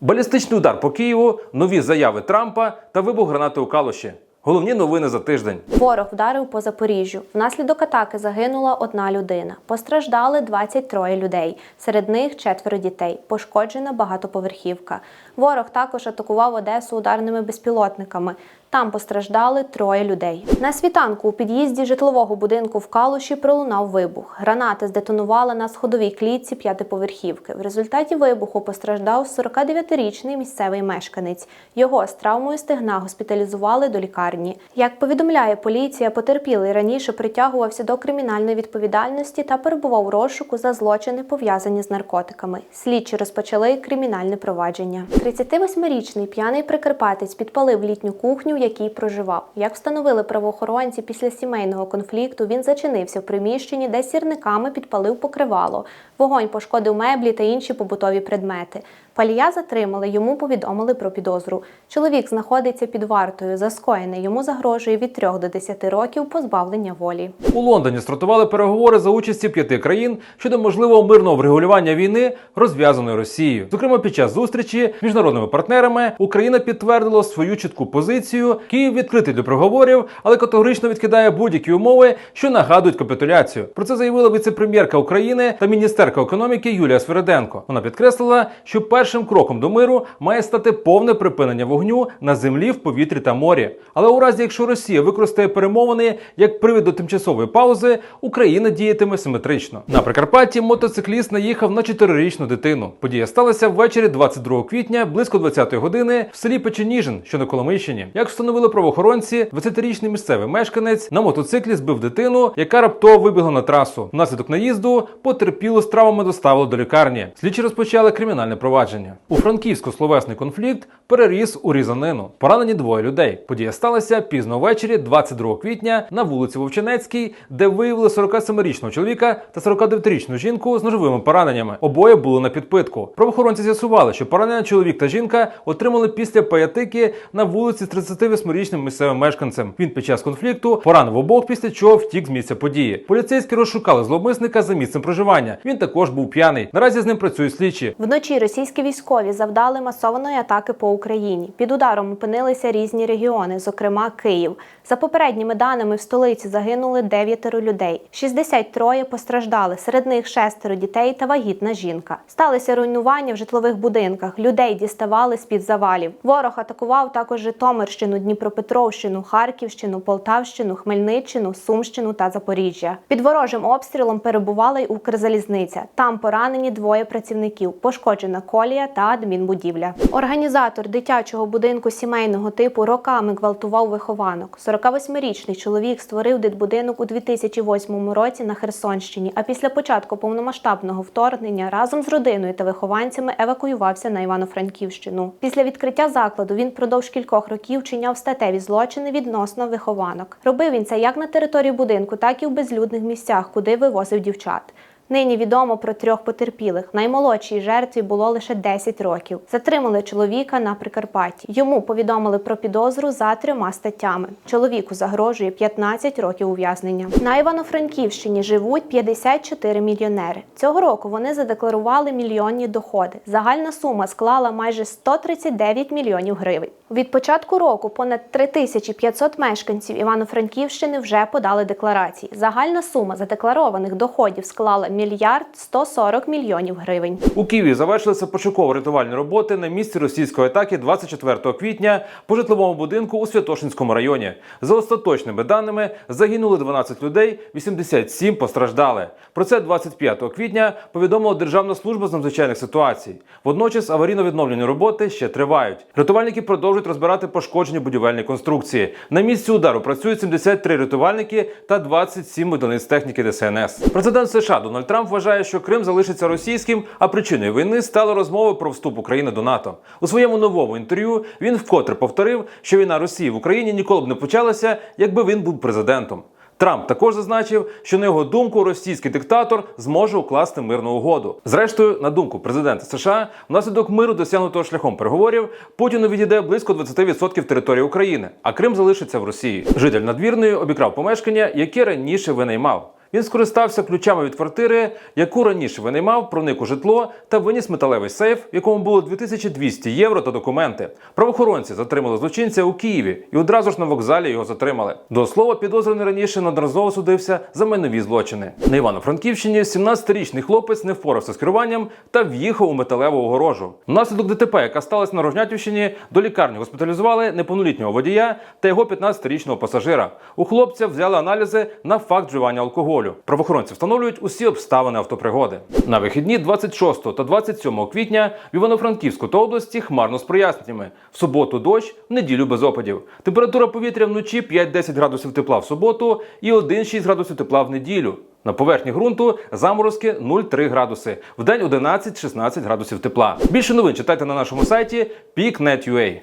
Балістичний удар по Києву, нові заяви Трампа та вибух гранати у Калуші. Головні новини за тиждень. Ворог вдарив по Запоріжжю. Внаслідок атаки загинула одна людина. Постраждали 23 людей. Серед них четверо дітей. Пошкоджена багатоповерхівка. Ворог також атакував Одесу ударними безпілотниками. Там постраждали троє людей. На світанку у під'їзді житлового будинку в Калуші пролунав вибух. Граната здетонувала на сходовій клітці п'ятиповерхівки. В результаті вибуху постраждав 49-річний місцевий мешканець. Його з травмою стегна госпіталізували до лікарні. Як повідомляє поліція, потерпілий раніше притягувався до кримінальної відповідальності та перебував у розшуку за злочини, пов'язані з наркотиками. Слідчі розпочали кримінальне провадження. 38-річний п'яний прикарпатець підпалив літню кухню, якій проживав. Як встановили правоохоронці після сімейного конфлікту, він зачинився в приміщенні, де сірниками підпалив покривало. Вогонь пошкодив меблі та інші побутові предмети. Палія затримали, йому повідомили про підозру. Чоловік знаходиться під вартою. За скоєне йому загрожує від 3 до 10 років позбавлення волі. У Лондоні стартували переговори за участі п'яти країн щодо можливого мирного врегулювання війни, розв'язаної Росією. Зокрема, під час зустрічі з міжнародними партнерами Україна підтвердила свою чітку позицію. Київ відкритий до переговорів, але категорично відкидає будь-які умови, що нагадують капітуляцію. Про це заявила віце-прем'єрка України та міністерка економіки Юлія Свериденко. Вона підкреслила, що першим кроком до миру має стати повне припинення вогню на землі, в повітрі та морі. Але у разі, якщо Росія використає перемовини як привід до тимчасової паузи, Україна діятиме симетрично. На Прикарпатті мотоцикліст наїхав на 4-річну дитину. Подія сталася ввечері 22 квітня близько 20-ї години в селі Печеніжин, що на Коломийщині. Як встановили правоохоронці, 20-річний місцевий мешканець на мотоциклі збив дитину, яка раптово вибігла на трасу. Внаслідок наїзду потерпілу з травмами доставили до лікарні. Слідчі розпочали кримінальне провадження. У Франківську словесний конфлікт переріс у різанину. Поранені двоє людей. Подія сталася пізно ввечері, 22 квітня, на вулиці Вовчинецькій, де виявили 47-річного чоловіка та 49-річну жінку з ножовими пораненнями. Обоє були на підпитку. Правоохоронці з'ясували, що поранення чоловік та жінка отримали після паятики на вулиці з 38-річним місцевим мешканцем. Він під час конфлікту поранив обох, після чого втік з місця події. Поліцейські розшукали зловмисника за місцем проживання. Він також був п'яний. Наразі з ним працюють слідчі. Вночі російські військові завдали масованої атаки по Україні. Під ударом опинилися різні регіони, зокрема Київ. За попередніми даними в столиці загинули дев'ятеро людей. 63 постраждали, серед них шестеро дітей та вагітна жінка. Сталися руйнування в житлових будинках. Людей діставали з під завалів. Ворог атакував також Житомирщину, Дніпропетровщину, Харківщину, Полтавщину, Хмельниччину, Сумщину та Запоріжжя. Під ворожим обстрілом перебувала й Укрзалізниця. Там поранені двоє працівників, пошкоджена колія та адмінбудівля. Організатор дитячого будинку сімейного типу роками гвалтував вихованок. 48-річний чоловік створив дитбудинок у 2008 році на Херсонщині. А після початку повномасштабного вторгнення разом з родиною та вихованцями евакуювався на Івано-Франківщину. Після відкриття закладу він впродовж кількох років чиняв статеві злочини відносно вихованок. Робив він це як на території будинку, так і в безлюдних місцях, куди вивозив дівчат. Нині відомо про трьох потерпілих. Наймолодшій жертві було лише 10 років. Затримали чоловіка на Прикарпатті. Йому повідомили про підозру за трьома статтями. Чоловіку загрожує 15 років ув'язнення. На Івано-Франківщині живуть 54 мільйонери. Цього року вони задекларували мільйонні доходи. Загальна сума склала майже 139 мільйонів гривень. Від початку року понад 3500 мешканців Івано-Франківщини вже подали декларації. Загальна сума задекларованих доходів склала мільярд 140 мільйонів гривень. У Києві завершилися пошуково-рятувальні роботи на місці російської атаки 24 квітня по житловому будинку у Святошинському районі. За остаточними даними загинули 12 людей, 87 постраждали. Про це 25 квітня повідомила Державна служба з надзвичайних ситуацій. Водночас аварійно-відновлені роботи ще тривають. Рятувальники продовжують розбирати пошкоджені будівельні конструкції. На місці удару працюють 73 рятувальники та 27 одиниць техніки ДСНС. Президент США Дональд Трамп вважає, що Крим залишиться російським, а причиною війни стали розмови про вступ України до НАТО. У своєму новому інтерв'ю він вкотре повторив, що війна Росії в Україні ніколи б не почалася, якби він був президентом. Трамп також зазначив, що на його думку російський диктатор зможе укласти мирну угоду. Зрештою, на думку президента США, внаслідок миру, досягнутого шляхом переговорів, Путіну відійде близько 20% території України, а Крим залишиться в Росії. Житель надвірної обікрав помешкання, яке раніше винаймав. Він скористався ключами від квартири, яку раніше винаймав, проник у житло та виніс металевий сейф, в якому було 2200 євро та документи. Правоохоронці затримали злочинця у Києві і одразу ж на вокзалі його затримали. До слова, підозрюваний раніше неодноразово судився за майнові злочини. На Івано-Франківщині 17-річний хлопець не впорався з керуванням та в'їхав у металеву огорожу. Внаслідок ДТП, яка сталася на Рожнятівщині, до лікарні госпіталізували неповнолітнього водія та його 15-річного пасажира. У хлопця взяли аналізи на факт вживання алкоголю. Правоохоронці встановлюють усі обставини автопригоди. На вихідні 26 та 27 квітня в Івано-Франківську та області хмарно з проясненнями. В суботу дощ, в неділю без опадів. Температура повітря вночі 5-10 градусів тепла в суботу і 1-6 градусів тепла в неділю. На поверхні ґрунту заморозки 0,3 градуси, в день 11-16 градусів тепла. Більше новин читайте на нашому сайті peak.net.ua.